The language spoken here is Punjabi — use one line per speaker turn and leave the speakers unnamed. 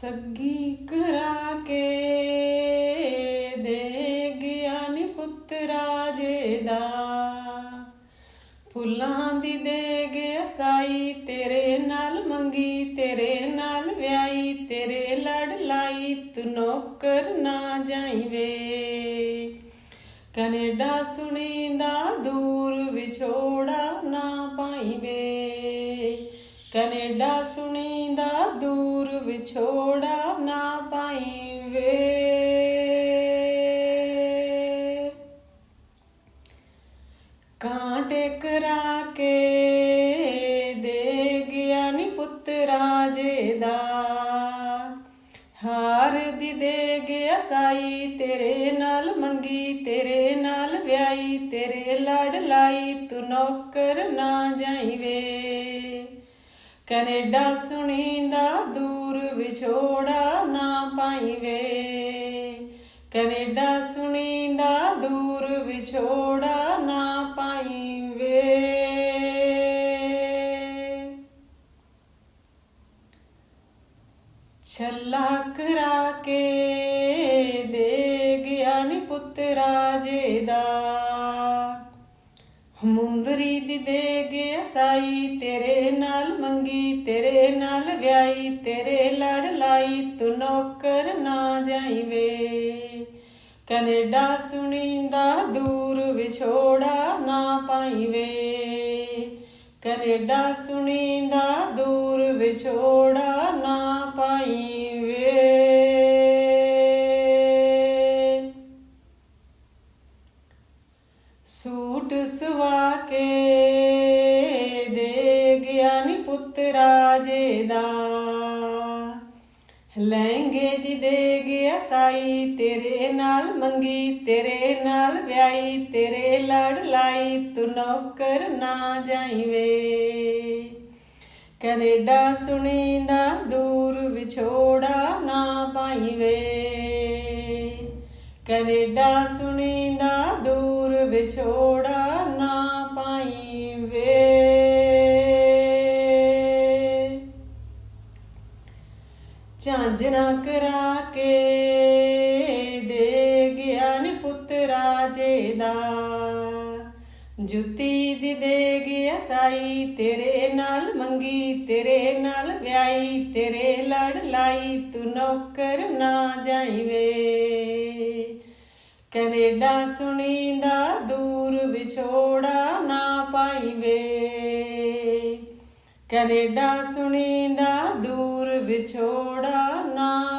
ਸੱਗੀ ਕਰਾ ਕੇ ਦੇ ਗਿਆਨੀ ਪੁੱਤ ਰਾਜੇ ਦਾ। ਫੁੱਲਾਂ ਦੀ ਦੇ ਗਿਆ ਸਾਈ ਤੇਰੇ ਨਾਲ ਮੰਗੀ, ਤੇਰੇ ਨਾਲ ਵਿਆਹੀ ਤੇਰੇ ਲੜ ਲਾਈ, ਤੂੰ ਨੌਕਰ ਨਾ ਜਾਈ ਵੇ ਕੈਨੇਡਾ ਸੁਣੀਂਦਾ ਦੂਰ ਵਿਛੋੜਾ ਨਾ ਪਾਈਵੇ। ਕੈਨੇਡਾ ਸੁਣੀਂਦਾ ਦੂਰ ਵਿਛੋੜਾ ਨਾ ਪਾਈ ਵੇ ਕਾਂਟੇ ਕਰਾ ਕੇ ਦੇ ਗਿਆ ਨੀ ਪੁੱਤ ਰਾਜੇ ਦਾ। ਹਾਰ ਦੀ ਦੇ ਗਿਆ ਸਾਈ ਤੇਰੇ ਨਾਲ, ਮੰਗੀ ਤੇਰੇ ਨਾਲ, ਵਿਆਹੀ ਤੇਰੇ ਲੜ ਲਾਈ, ਤੂੰ ਨੌਕਰ ਨਾ ਜਾਈ ਵੇ ਕੈਨੇਡਾ ਸੁਣੀਂਦਾ ਦੂਰ ਵਿਛੋੜਾ ਨਾ ਪਾਈ ਵੇ ਕੈਨੇਡਾ ਸੁਣੀਂਦਾ ਦੂਰ ਵਿਛੋੜਾ ਨਾ ਪਾਈਵੇ। ਛੱਲਾ ਕਰਾ ਕੇ ਦੇ ਗਿਆ ਨੀ ਪੁੱਤ ਰਾਜੇ ਦਾ ਮੁੰਦਰੀ ਦੀ ਦੇ ਗਿਆ ਸਾਈ ਤੇਰੇ ਨਾਲ ਮੰਗੀ, ਤੇਰੇ ਨਾਲ ਵਿਆਹੀ ਤੇਰੇ ਲੜ ਲਾਈ, ਤੂੰ ਨੌਕਰ ਨਾ ਜਾਈ ਵੇ ਕੈਨੇਡਾ ਸੁਣੀਂਦਾ, ਦੂਰ ਵਿਛੋੜਾ ਨਾ ਪਾਈਵੇ। ਕੈਨੇਡਾ ਸੁਣੀਂਦਾ, ਦੂਰ ਵਿਛੋੜਾ ਨਾ ਸੂਟ ਸਵਾ ਕੇ ਦੇ ਗਿਆ ਨੀ ਪੁੱਤ ਰਾਜੇ ਦਾ। ਲਹਿੰਗੇ ਦੀ ਦੇ ਗਿਆ ਸਾਈ, ਤੇਰੇ ਨਾਲ ਮੰਗੀ, ਤੇਰੇ ਨਾਲ ਵਿਆਹੀ, ਤੇਰੇ ਲੜ ਲਾਈ, ਤੂੰ ਨੌਕਰ ਨਾ ਜਾਈਵੇ। ਕੈਨੇਡਾ ਸੁਣੀਂਦਾ ਦੂਰ ਵਿਛੋੜਾ ਨਾ ਪਾਈ ਵੇ ਕੈਨੇਡਾ ਸੁਣੀਂਦਾ ਵਿਛੋੜਾ ਨਾ ਪਾਈ ਵੇ। ਝਾਂਜਣਾ ਕਰਾ ਕੇ ਦੇ ਗਿਆ ਨੀ ਪੁੱਤ ਰਾਜੇ ਦਾ। ਜੁੱਤੀ ਦੀ ਦੇ ਗਿਆ ਸਾਈ ਤੇਰੇ ਨਾਲ ਮੰਗੀ, ਤੇਰੇ ਨਾਲ ਵਿਆਹੀ, ਤੇਰੇ ਲੜ ਲਾਈ, ਤੂੰ ਨੌਕਰ ਨਾ ਜਾਈ ਵੇ। ਕੈਨੇਡਾ ਸੁਣੀਂਦਾ ਦੂਰ ਵਿਛੋੜਾ ਨਾ ਪਾਈਵੇ। ਕੈਨੇਡਾ ਸੁਣੀਂਦਾ ਦੂਰ ਵਿਛੋੜਾ ਨਾ